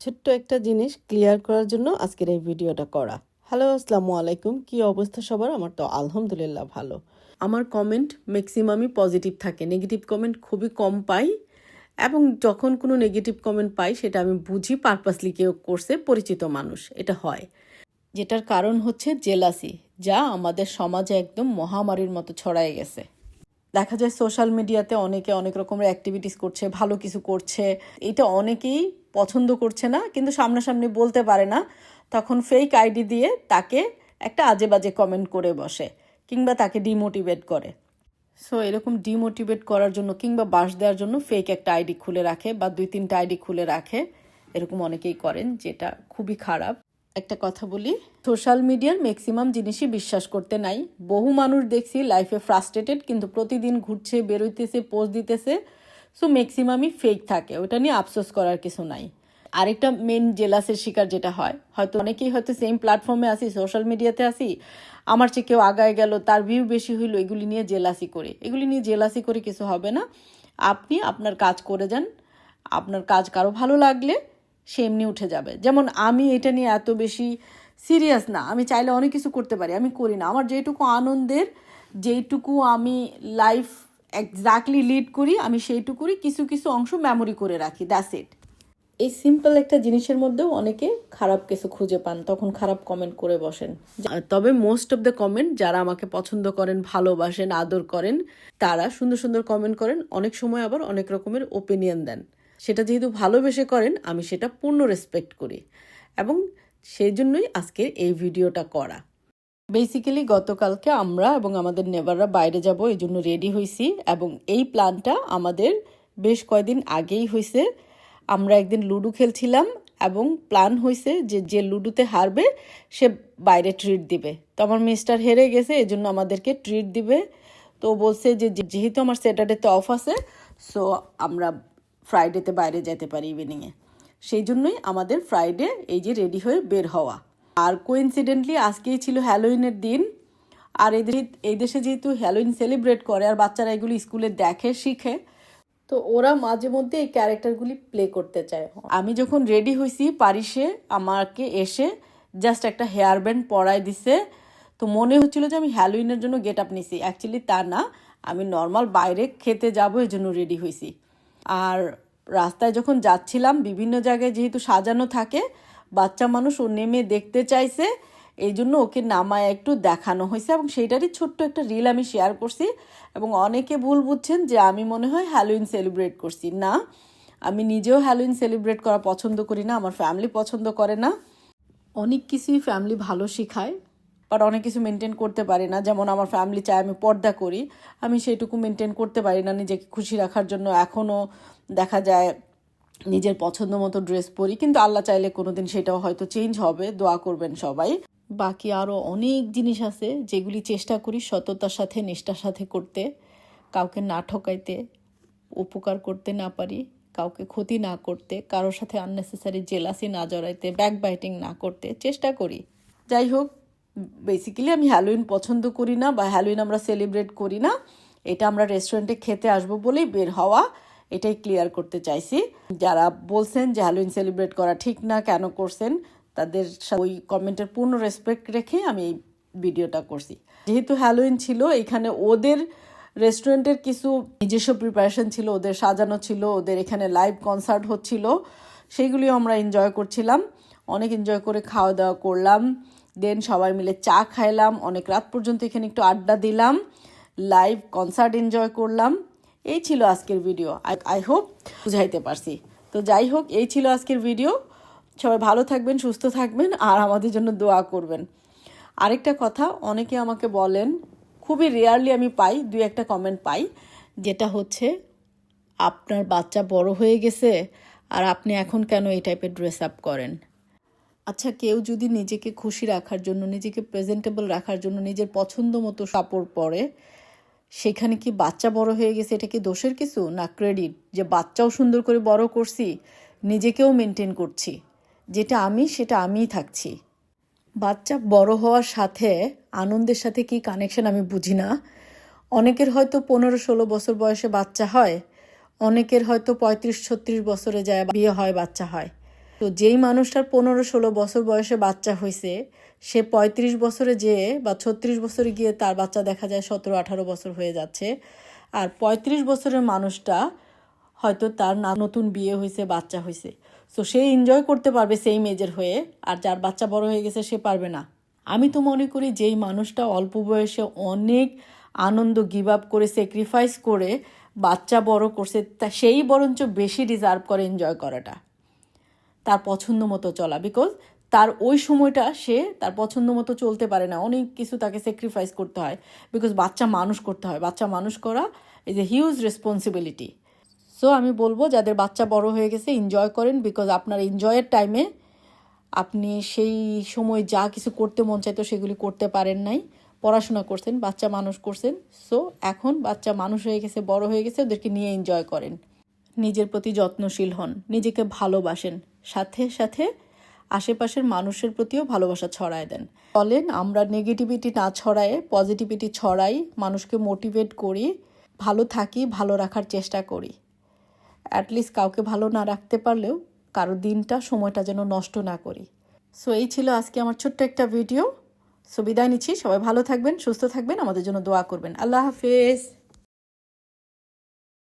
ছোট্ট একটা জিনিস ক্লিয়ার করার জন্য আজকের এই ভিডিওটা করা। হ্যালো আসসালামু আলাইকুম। কি অবস্থা সবার? আমার তো আলহামদুলিল্লাহ ভালো। আমার কমেন্ট ম্যাক্সিমামই পজিটিভ থাকে। নেগেটিভ কমেন্ট খুবই কম পাই এবং যখন কোনো নেগেটিভ কমেন্ট পাই, সেটা আমি বুঝি পারপাসলি কেউ করছে, পরিচিত মানুষ। এটা হয়। যেটার কারণ হচ্ছে জেলাসি যা আমাদের সমাজে একদম মহামারীর মতো ছড়ায় গেছে। দেখা যায় সোশ্যাল মিডিয়াতে অনেকে অনেক রকমের অ্যাক্টিভিটিস করছে, ভালো কিছু করছে। এটা অনেকেই পছন্দ করছে না, কিন্তু সামনাসামনি বলতে পারে না। তখন ফেক আইডি দিয়ে তাকে একটা আজে বাজে কমেন্ট করে বসে, কিংবা তাকে ডিমোটিভেট করে। সো এরকম ডিমোটিভেট করার জন্য কিংবা বাস দেওয়ার জন্য ফেক একটা আইডি খুলে রাখে, বা দুই তিনটা আইডি খুলে রাখে, এরকম অনেকেই করেন, যেটা খুবই খারাপ। একটা কথা বলি। সোশ্যাল মিডিয়ার ম্যাক্সিমাম জিনিসই বিশ্বাস করতে নাই। বহু মানুষ দেখছি লাইফে ফ্রাস্ট্রেটেড কিন্তু প্রতিদিন ঘুরছে, বেরোইতেছে পোস্ট দিতেছে। সো ম্যাক্সিমামই ফেক থাকে। ওটা নিয়ে আফসোস করার কিছু নাই। আরেকটা মেন জেলাসের শিকার যেটা হয়, হয়তো অনেকেই হয়তো সেম প্ল্যাটফর্মে আসি সোশ্যাল মিডিয়াতে আসি আমার চেয়ে কেউ আগায় গেল, তার ভিউ বেশি হইল, এগুলি নিয়ে জেলাসি করে। এগুলি নিয়ে জেলাসি করে কিছু হবে না। আপনি আপনার কাজ করে যান। আপনার কাজ কারও ভালো লাগলে সে এমনি উঠে যাবে। যেমন আমি এটা নিয়ে এত বেশি সিরিয়াস না। আমি চাইলে অনেক কিছু করতে পারি, আমি করি না। আমার যেটুকু আনন্দের যেইটুকু আমি লাইফ এক্স্যাক্টলি লিড করি, আমি সেইটুকুরই কিছু কিছু অংশ মেমোরি করে রাখি দ্যাটস ইট এই সিম্পল একটা জিনিসের মধ্যেও অনেকে খারাপ কিছু খুঁজে পান, তখন খারাপ কমেন্ট করে বসেন। তবে মোস্ট অফ দ্য কমেন্ট যারা আমাকে পছন্দ করেন, ভালোবাসেন, আদর করেন, তারা সুন্দর সুন্দর কমেন্ট করেন, অনেক সময় আবার অনেক রকমের ওপিনিয়ন দেন। সেটা যেহেতু ভালোবেসে করেন, আমি সেটা পূর্ণ রেসপেক্ট করি। এবং সেই জন্যই আজকে এই ভিডিওটা করা। বেসিক্যালি গতকালকে আমরা এবং আমাদের নেবাররা বাইরে যাব, এই জন্য রেডি হয়েছি এবং এই প্ল্যানটা আমাদের বেশ কয়দিন আগেই হয়েছে আমরা একদিন লুডো খেলছিলাম এবং প্ল্যান হয়েছে যে যে লুডোতে হারবে, সে বাইরে ট্রিট দিবে। তো আমার মিস্টার হেরে গেছে, এই জন্য আমাদেরকে ট্রিট দিবে। তো বলছে যে, যে- যেহেতু আমার স্যাটারডেতে অফ আছে সো আমরা ফ্রাইডেতে বাইরে যেতে পারি ইভিনিংয়ে সেই জন্যই আমাদের ফ্রাইডে এই যে রেডি হয়ে বের হওয়া। আর কোইন্সিডেন্টলি আজকেই ছিল হ্যালোইনের দিন। আর এই দেশে এই দেশে যেহেতু হ্যালোইন সেলিব্রেট করে আর বাচ্চারা এগুলি স্কুলে দেখে, শিখে, তো ওরা মাঝে মধ্যে এই ক্যারেক্টারগুলি প্লে করতে চায়। আমি যখন রেডি হয়েছি পারিসে, আমাকে এসে জাস্ট একটা হেয়ার ব্যান্ড পরায় দিছে। তো মনে হচ্ছিল যে আমি হ্যালোইনের জন্য গেট আপ নিছি। অ্যাকচুয়ালি তা না, আমি নর্মাল বাইরে খেতে যাব এই জন্য রেডি হয়েছি আর রাস্তায় যখন যাচ্ছিলাম, বিভিন্ন জায়গায় যেহেতু সাজানো থাকে, বাচ্চা মানুষ ও নেমে দেখতে চাইছে, এই জন্য ওকে নামায় একটু দেখানো হয়েছে এবং সেইটারই ছোট্ট একটা রিল আমি শেয়ার করছি এবং অনেকে ভুল বুঝছেন যে আমি মনে হয় হ্যালোইন সেলিব্রেট করছি। না, আমি নিজেও হ্যালোইন সেলিব্রেট করা পছন্দ করি না, আমার ফ্যামিলি পছন্দ করে না। অনেক কিছুই ফ্যামিলি ভালো শেখায়। বাট অনেক কিছু মেনটেন করতে পারি না। যেমন আমার ফ্যামিলি চায় আমি পর্দা করি। আমি সেইটুকু মেনটেন করতে পারি না, নিজেকে খুশি রাখার জন্য। এখনও দেখা যায় নিজের পছন্দ মতো ড্রেস পরি, কিন্তু আল্লাহ চাইলে কোনো দিন সেটাও হয়তো চেঞ্জ হবে। দোয়া করবেন সবাই। বাকি আরও অনেক জিনিস আছে যেগুলি চেষ্টা করি সততার সাথে, নিষ্ঠার সাথে করতে। কাউকে না ঠকাইতে, উপকার করতে না পারি, কাউকে ক্ষতি না করতে, কারোর সাথে আননেসেসারি জেলাসি না জড়াইতে ব্যাক বাইটিং না করতে, চেষ্টা করি। যাই হোক বেসিক্যালি আমি হ্যালোইন পছন্দ করি না বা হ্যালোইন আমরা সেলিব্রেট করি না। এটা আমরা রেস্টুরেন্টে খেতে আসব বলেই বের হওয়া, এটাই ক্লিয়ার করতে চাইছি। যারা বলছেন যে হ্যালোইন সেলিব্রেট করা ঠিক না, কেন করছেন, তাদের ওই কমেন্টের পূর্ণ রেসপেক্ট রেখে আমি এই ভিডিওটা করছি। যেহেতু হ্যালোইন ছিল, এখানে ওদের রেস্টুরেন্টের কিছু নিজস্ব প্রিপারেশন ছিল, ওদের সাজানো ছিল, ওদের এখানে লাইভ কনসার্ট হচ্ছিল সেইগুলিও আমরা এনজয় করছিলাম। অনেক এনজয় করে খাওয়া দাওয়া করলাম। দেন সবাই মিলে চা খাইলাম, অনেক রাত পর্যন্ত এখানে একটু আড্ডা দিলাম লাইভ কনসার্ট এনজয় করলাম। এই ছিল আজকের ভিডিও আই হোপ বুঝাইতে পারছি। তো যাই হোক, এই ছিল আজকের ভিডিও সবাই ভালো থাকবেন, সুস্থ থাকবেন, আর আমাদের জন্য দোয়া করবেন। আরেকটা কথা, অনেকে আমাকে বলেন, খুবই রেয়ারলি আমি পাই দুই একটা কমেন্ট পাই, যেটা হচ্ছে, আপনার বাচ্চা বড় হয়ে গেছে, আর আপনি এখন কেন এই টাইপের ড্রেস আপ করেন? আচ্ছা কেউ যদি নিজেকে খুশি রাখার জন্য, নিজেকে প্রেজেন্টেবল রাখার জন্য নিজের পছন্দ মতো কাপড় পরে, সেখানে কি বাচ্চা বড় হয়ে গেছে? এটা কি দোষের কিছু? না ক্রেডিট যে বাচ্চাও সুন্দর করে বড় করছি, নিজেকেও মেনটেন করছি। যেটা আমি, সেটা আমিই থাকছি। বাচ্চা বড় হওয়ার সাথে আনন্দের সাথে কি কানেকশন আমি বুঝি না? অনেকের হয়তো পনেরো ষোলো বছর বয়সে বাচ্চা হয়, অনেকের হয়তো পঁয়ত্রিশ ছত্রিশ বছরে যায় বিয়ে হয়, বাচ্চা হয়। তো যেই মানুষটার পনেরো ষোলো বছর বয়সে বাচ্চা হয়েছে সে পঁয়ত্রিশ বছরে যেয়ে বা ছত্রিশ বছরে গিয়ে তার বাচ্চা দেখা যায় সতেরো আঠারো বছর হয়ে যাচ্ছে। আর পঁয়ত্রিশ বছরের মানুষটা হয়তো তার না নতুন বিয়ে হয়েছে বাচ্চা হয়েছে সো সে এনজয় করতে পারবে সেই মেজের হয়ে, আর যার বাচ্চা বড় হয়ে গেছে সে পারবে না। আমি তো মনে করি যেই মানুষটা অল্প বয়সে অনেক আনন্দ গিভ আপ করে স্যাক্রিফাইস করে, বাচ্চা বড় করছে, তা সেই বরঞ্চ বেশি ডিজার্ভ করে এনজয় করাটা। তার পছন্দ মতো চলা বিকজ তার ওই সময়টা সে তার পছন্দ মতো চলতে পারে না। অনেক কিছু তাকে স্যাক্রিফাইস করতে হয় বিকজ বাচ্চা মানুষ করতে হয়। বাচ্চা মানুষ করা is a huge responsibility so আমি বলব, যাদের বাচ্চা বড় হয়ে গেছে এনজয় করেন বিকজ আপনার এনজয়ের টাইমে আপনি সেই সময় যা কিছু করতে মন চাইতো সেগুলি করতে পারেন নাই। পড়াশোনা করছেন, বাচ্চা মানুষ করছেন। সো এখন বাচ্চা মানুষ হয়ে গেছে, বড় হয়ে গেছে, ওদেরকে নিয়ে এনজয় করেন। নিজের প্রতি যত্নশীল হন, নিজেকে ভালোবাসেন। সাথে সাথে আশেপাশের মানুষের প্রতিও ভালোবাসা ছড়ায় দেন। বলেন, আমরা নেগেটিভিটি না ছড়ায় পজিটিভিটি ছড়াই, মানুষকে মোটিভেট করি, ভালো থাকি, ভালো রাখার চেষ্টা করি। অ্যাটলিস্ট কাউকে ভালো না রাখতে পারলেও কারও দিনটা, সময়টা যেন নষ্ট না করি। সো এই ছিল আজকে আমার ছোট্ট একটা ভিডিও সো বিদায় নিচ্ছি। সবাই ভালো থাকবেন, সুস্থ থাকবেন। আমাদের জন্য দোয়া করবেন। আল্লাহ হাফেজ।